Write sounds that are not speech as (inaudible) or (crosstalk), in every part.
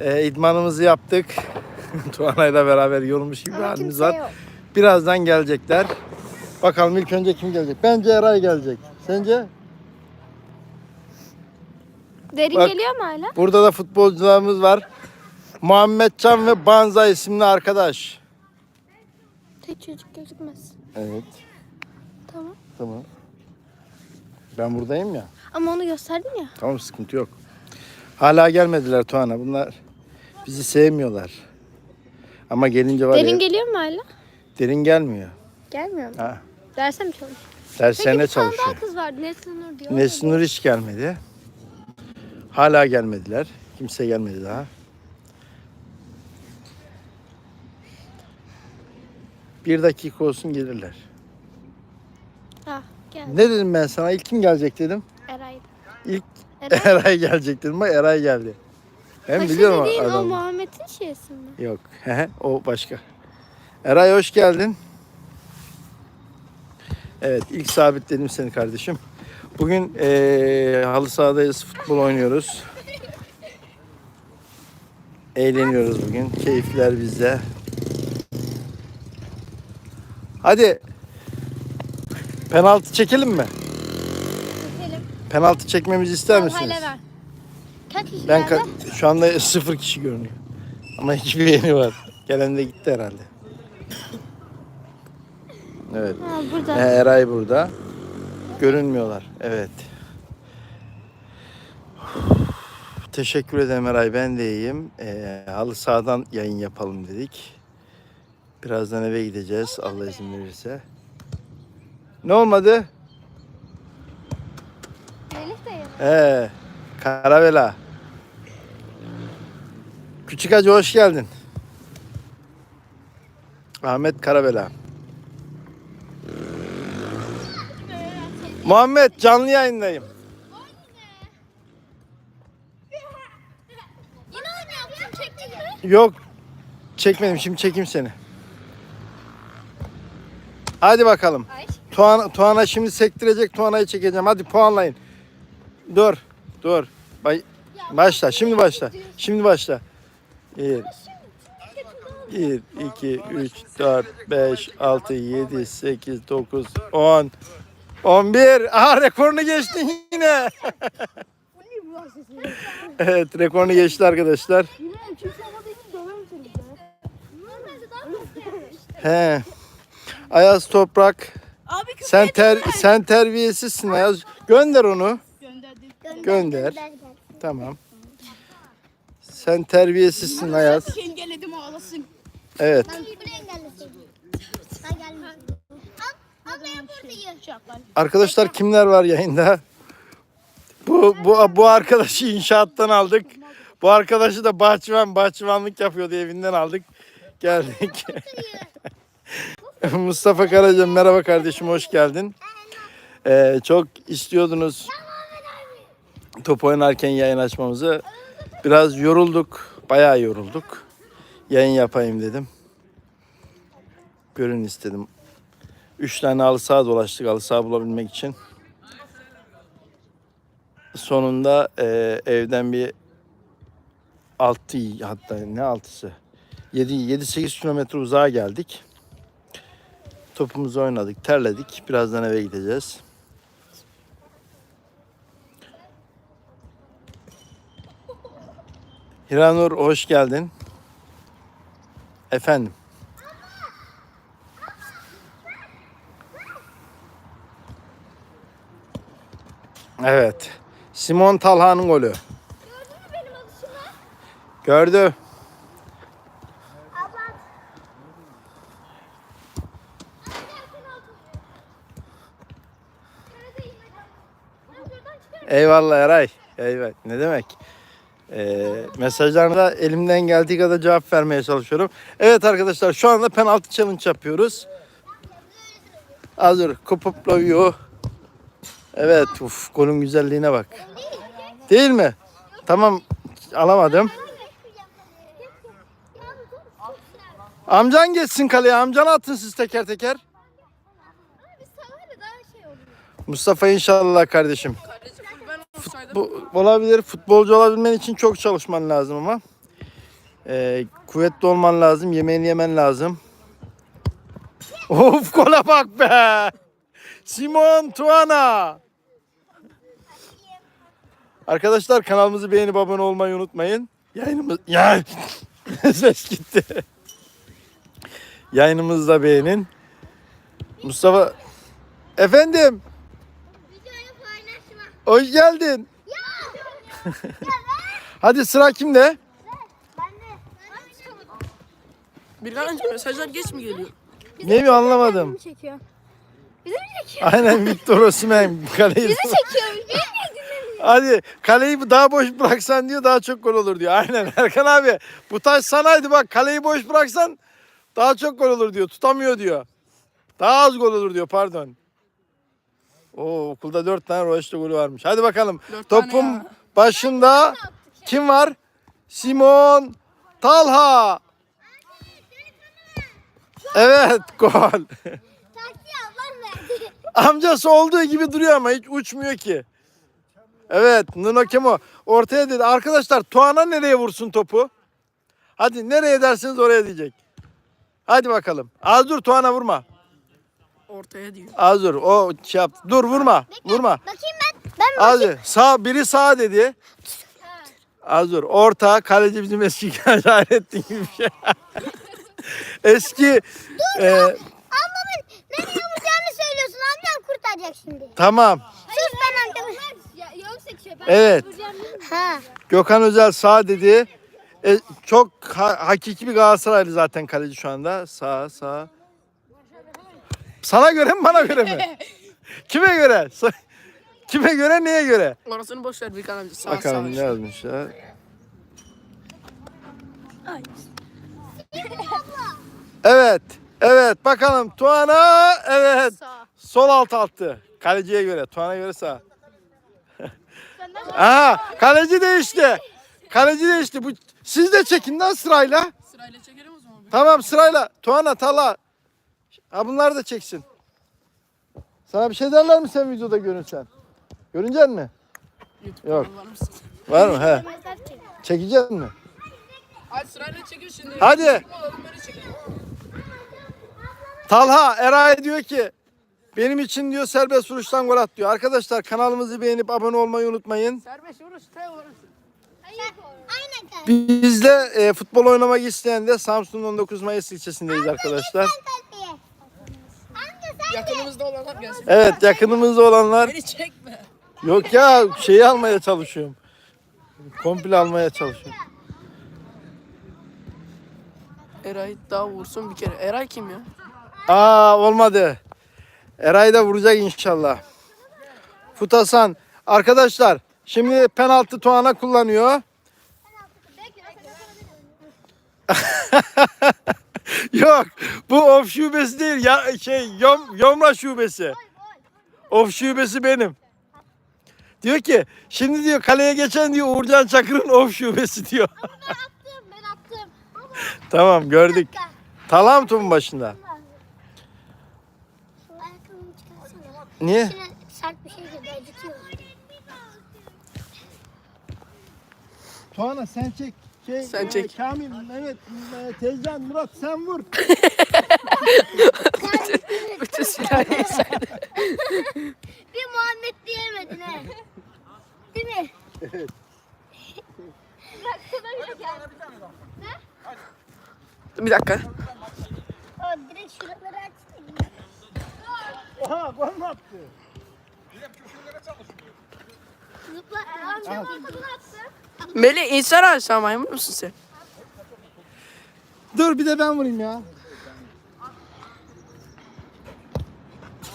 Ee, idmanımızı yaptık. (laughs) Tuana'yla beraber yorulmuş gibi Ama halimiz var. yok. Birazdan gelecekler. Bakalım ilk önce kim gelecek? Bence Eray gelecek. Sence? Derin Bak. geliyor mu hala? Burada da futbolcularımız var. Muhammed Can ve Banza isimli arkadaş. Tek çocuk gözükmez. Evet. Tamam. Tamam. Ben buradayım ya. Ama onu gösterdin ya. Tamam sıkıntı yok. Hala gelmediler Tuana. Bunlar bizi sevmiyorlar. Ama gelince var Derin ya geliyor mu hala? derin gelmiyor. Gelmiyor mu? Ha. Derse mi çalışıyor? Derslerine Peki bir tane çalışıyor. daha kız vardı. Nesrin Nur diyor. Nesin Nur hiç gelmedi. Hala gelmediler. Kimse gelmedi daha. Bir dakika olsun gelirler. Ha geldi. Ne dedim ben sana? İlk kim gelecek dedim. Eray'dı. İlk Eray. (laughs) Eray gelecek dedim. Bak Eray geldi. Ben Paşa biliyorum dediğin o adamı. Muhammed'in şeysi mi? Yok. (laughs) o başka. Eray hoş geldin. Evet ilk sabitledim seni kardeşim. Bugün eee halı sahadayız. Futbol oynuyoruz. Eğleniyoruz bugün. Keyifler bizde. Hadi. Penaltı çekelim mi? Çekelim. Penaltı çekmemizi ister misiniz? Hala ver. Kaç kişi Ben geldi? ka- şu anda sıfır kişi görünüyor. Ama iki beğeni var. Gelen de gitti herhalde. Evet. Ha Ee, burada. Eray burada. Görünmüyorlar. Evet. Teşekkür ederim Eray. Ben de iyiyim. Ee, halı sahadan yayın yapalım dedik. Birazdan eve gideceğiz. Allah izin verirse. Ne olmadı? Melih de yanıyor. Ee, Karavela. Küçük Hacı hoş geldin. Ahmet Karavela. Muhammed canlı yayındayım. Yok çekmedim şimdi çekeyim seni. Hadi bakalım. Tuana, Tuana şimdi sektirecek Tuana'yı çekeceğim. Hadi puanlayın. Dur dur. Bay- başla şimdi başla. Şimdi başla. 1, 1, 2, 3, 4, 5, 6, 7, 8, 9, 10, 11. Aha rekorunu geçtin yine. (laughs) evet rekorunu geçti arkadaşlar. He. Ayaz Toprak. Abi Sen ter sen terbiyesizsin Ayaz. Gönder onu. Gönder. Tamam. Sen terbiyesizsin Ayaz. Engelledim ağlasın. Evet. Arkadaşlar kimler var yayında? Bu bu bu arkadaşı inşaattan aldık. Bu arkadaşı da bahçıvan bahçıvanlık yapıyordu evinden aldık. Geldik. (laughs) Mustafa Karaca merhaba kardeşim hoş geldin. Ee, çok istiyordunuz top oynarken yayın açmamızı. Biraz yorulduk. Bayağı yorulduk. Yayın yapayım dedim. Görün istedim. Üç tane halı saha dolaştık halı saha bulabilmek için. Sonunda e, evden bir altı hatta ne altısı 7 7 8 kilometre uzağa geldik. Topumuzu oynadık, terledik. Birazdan eve gideceğiz. Hiranur hoş geldin. Efendim. Evet. Simon Talha'nın golü. Gördün mü benim alışımı? Gördü. Abla. Hadi gel penaltı. Neredeyim hadi. Ben şuradan çıkarım. Eyvallah Eray. Eyvallah. Ne demek? Ee, mesajlarına elimden geldiği kadar cevap vermeye çalışıyorum. Evet arkadaşlar şu anda penaltı challenge yapıyoruz. Hazır. Kupuployu. Evet. Uf, golün güzelliğine bak. Değil mi? Tamam. Alamadım. Amcan geçsin kaleye. Amcan atın siz teker teker. Şey. Mustafa inşallah kardeşim. Bu olabilir. Futbolcu olabilmen için çok çalışman lazım ama. Ee, kuvvetli olman lazım. Yemeğini yemen lazım. Of kola bak be. Simon Tuana. Arkadaşlar kanalımızı beğenip abone olmayı unutmayın. Yayınımız ya (laughs) ses gitti. Yayınımızı da beğenin. Mustafa efendim. Hoş geldin. Ya. (laughs) Hadi sıra kimde? Ben de. Birden önce mesajlar geç mi geliyor? Neyi anlamadım. çekiyor. Bizi mi çekiyor? Aynen Victor Osimhen kaleyi. çekiyor. Beni Hadi kaleyi daha boş bıraksan diyor daha çok gol olur diyor. Aynen Erkan abi bu taş sanaydı bak kaleyi boş bıraksan daha çok gol olur diyor. Tutamıyor diyor. Daha az gol olur diyor pardon. Oo okulda dört tane Roşta golü varmış. Hadi bakalım. Dört Topun başında kim var? Simon Talha. Evet gol. Amcası olduğu gibi duruyor ama hiç uçmuyor ki. Evet Nuno Kemo ortaya dedi. Arkadaşlar Tuana nereye vursun topu? Hadi nereye dersiniz oraya diyecek. Hadi bakalım. Az dur Tuana vurma. Ortaya diyor. Az dur. O şey yaptı. Dur vurma. Vurma. Bakayım ben. Ben mi? Az dur. Sağ biri sağ dedi. Az dur. Orta kaleci bizim eski (laughs) Hayrettin gibi bir şey. (laughs) eski e, Ablamın nereye vuracağını söylüyorsun. Amcam kurtaracak şimdi. tamam. Sus ben amcamı. Ya, yoksa şey ben Evet. Ha. Gökhan Özel sağ dedi. E, çok ha- hakiki bir Galatasaraylı zaten kaleci şu anda. Sağ sağ. Sana göre mi bana göre mi? (laughs) Kime göre? Kime göre neye göre? Orasını boş ver Birkan amca. Sağ Bakalım ne sağ. yazmışlar. Evet. Evet bakalım Tuana evet. Sağ. Sol alt attı. Kaleciye göre. Tuana göre sağ. Aha kaleci değişti. Kaleci değişti. Bu siz de çekin lan sırayla. Sırayla çekelim o zaman. Tamam sırayla. Tuana Tala. Ha bunlar da çeksin. Sana bir şey derler mi sen videoda görünsen? Görünecek mi? YouTube Yok. var mısın? Var mı? He. Çekecek mi? Hadi sırayla çekiyor şimdi. Hadi. Talha Eray diyor ki benim için diyor serbest vuruştan gol at diyor. Arkadaşlar kanalımızı beğenip abone olmayı unutmayın. Serbest vuruş. Te vuruş. Aynen kanka. Biz de e, futbol oynamak isteyen de Samsun'un 19 Mayıs ilçesindeyiz arkadaşlar. Yakınımızda olanlar gelsin. Evet yakınımızda olanlar Beni çekme. yok ya şeyi almaya çalışıyorum. Komple almaya çalışıyorum. Eray daha vursun bir kere. Eray kim ya? Aa olmadı. Eray da vuracak inşallah. Futasan arkadaşlar şimdi penaltı Tuana kullanıyor. (laughs) (laughs) Yok bu of şubesi değil ya şey yom, Yomra şubesi. Of şubesi benim. Diyor ki şimdi diyor kaleye geçen diyor Uğurcan Çakır'ın of şubesi diyor. ben attım ben attım. Ama (laughs) tamam gördük. Talam topun başında. Şu ayakkabımı çıkarsana. Niye? İçine sert bir şey girdi acıtıyor. Tuana sen çek. Şey, Sen e, çek. Kamil, Mehmet, e, Tezcan, Murat sen vur. (laughs) Bütün silahı sen. (laughs) Bir Muhammed diyemedin he. Değil mi? Evet. Bak sana bir gel. Bir dakika. O direkt şuraları açtı. Aha gol mü attı? Zıpla. Amca ortadan attı. Melih insan sen maymun musun sen? Dur bir de ben vurayım ya.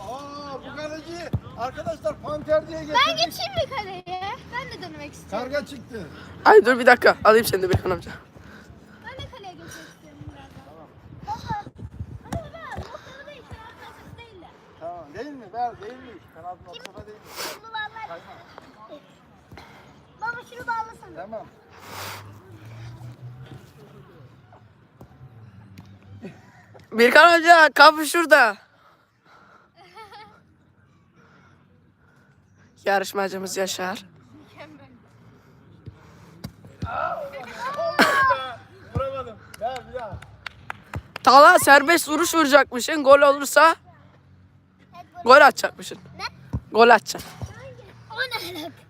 Aa bu kaleci arkadaşlar panter diye Ben getirdik. geçeyim mi kaleye? Ben de dönmek istiyorum. Karga çıktı. Ay dur bir dakika. Alayım seni de Birkan amca. Ben de kaleye geçmek istiyorum birazdan. Baba. Ama baba noktalı değil. Arkası değil de. Tamam değil mi? Ver değil mi? Kanat masrafa değil mi? Bunu bağlar. Baba şunu bağlasana. Tamam. Birkan amca kapı şurada. Yarışmacımız Yaşar. Tala serbest vuruş vuracakmışsın. Gol olursa gol atacakmışsın. Gol atacaksın. O ne alaka?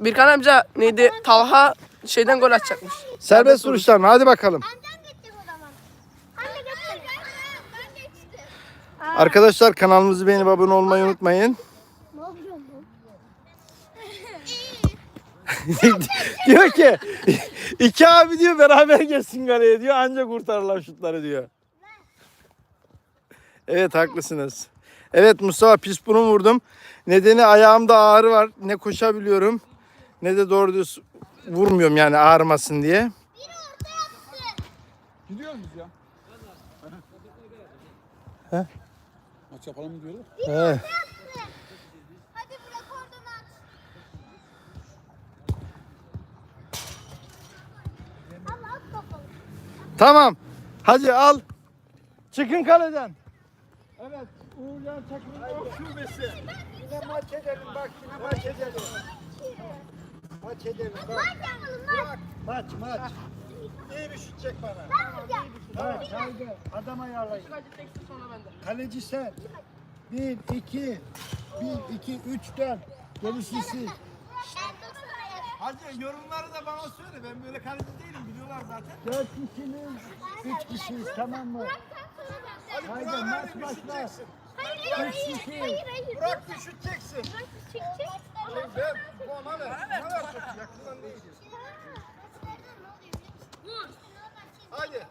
Birkan amca neydi? Talha şeyden gol atacakmış. Serbest vuruşlar mı? Hadi bakalım. Arkadaşlar kanalımızı beğenip abone olmayı unutmayın. (laughs) Diyor ki iki abi diyor beraber gelsin kaleye diyor ancak kurtarırlar şutları diyor. Evet haklısınız. Evet Mustafa pis burun vurdum. Nedeni ayağımda ağrı var. Ne koşabiliyorum ne de doğru düz vurmuyorum yani ağrımasın diye. Gidiyor muyuz ya? He? Maç yapalım mı diyorlar? He. Hadi bırak oradan at. Allah at bakalım. Tamam. Hadi al. Çıkın kaleden. Evet. Uğurcan takımın şubesi. Yine maç edelim bak yine maç edelim. Maç edelim bak. Maç yapalım maç. Maç maç. İyi bir şut çek bana. Evet haydi adam ayarlayın. Kaleci sen. Bir, iki, bir, iki, üç, dört. Gerisi siz. Hadi yorumları da bana söyle. Ben böyle kaleci değilim biliyorlar zaten. Dört kişiniz, üç kişiyiz tamam mı? Haydi maç başlar. Hayır hayır hayır. Hayır hayır. Şut çeksin. Çek çek. Ver, bu ona ver. Ona ver. Yakından değil. Hadi.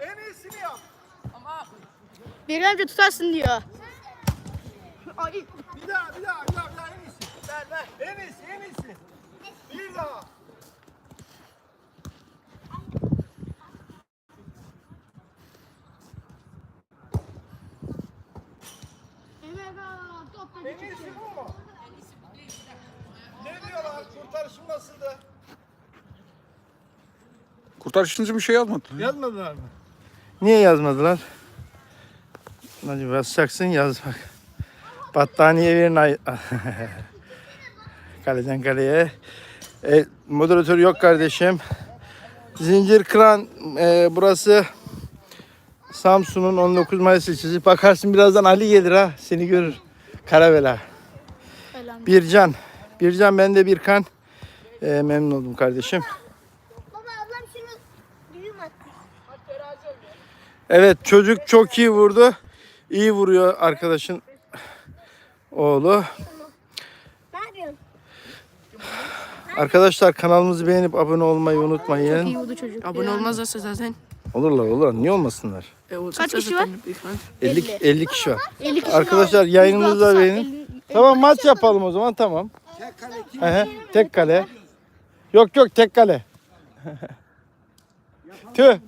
En iyisini yap. Bir amca tutarsın diyor. Daha, bir daha, bir daha, bir daha en iyisi. Ver, ver. En iyisi, en iyisi. Bir daha. En iyisi bu mu? Ne diyorlar? Kurtarışım nasıldı? Kurtarışınızı bir şey yazmadı. Yazmadılar mı? Niye yazmadılar? Hadi basacaksın yaz bak. Battaniye verin ay. (laughs) Kaleden kaleye. E, moderatör yok kardeşim. Zincir Kıran e, burası Samsun'un 19 Mayıs ilçesi. Bakarsın birazdan Ali gelir ha. Seni görür. Karavela. Bircan. Bircan ben de Birkan. E, memnun oldum kardeşim. Baba ablam şunu düğüm attı. Evet çocuk çok iyi vurdu. İyi vuruyor arkadaşın oğlu. Ne yapıyorsun? Arkadaşlar kanalımızı beğenip abone olmayı unutmayın. İyi oldu çocuk. Abone olmazlarsa zaten. Olurlar olurlar. Niye olmasınlar? E, olacaksa Kaç kişi zaten Birkan. 50 50 kişi var. 50 kişi Arkadaşlar var. yayınımızı da beğenin. Tamam maç yapalım o zaman tamam. Hı hı, tek kale. Yok yok tek kale. (laughs) Tüh.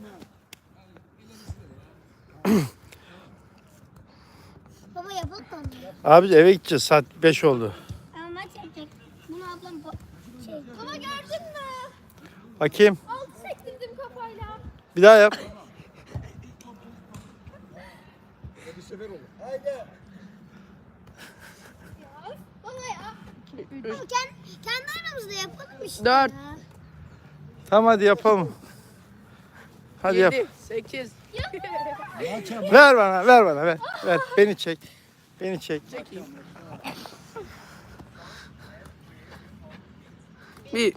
Baba yapalım mı? Abi eve gideceğiz saat 5 oldu. Ama maç yapacak. Bunu ablam ba- şey. Baba gördün mü? Bakayım. Altı sektirdim kafayla. Bir daha yap. Baba ya. Baba kendi, kendi aramızda yapalım işte. Dört. ya. Tamam hadi yapalım. Hadi yap. 7, 8. Ver bana, ver bana, ver. Ver, beni çek. Beni çek. Çekeyim. 1,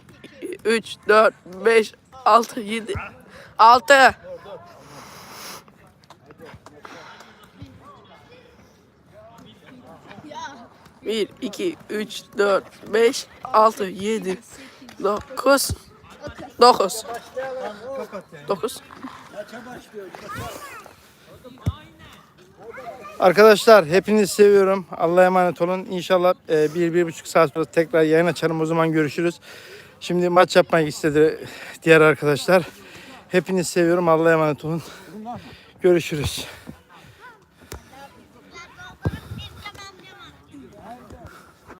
3, 4, 5, 6, 7, 6. Bir, iki, üç, dört, beş, altı, yedi, dokuz, dokuz, dokuz. Arkadaşlar hepinizi seviyorum. Allah'a emanet olun. İnşallah e, bir, bir buçuk saat sonra tekrar yayın açarım. O zaman görüşürüz. Şimdi maç yapmak istedi diğer arkadaşlar. Hepinizi seviyorum. Allah'a emanet olun. Görüşürüz.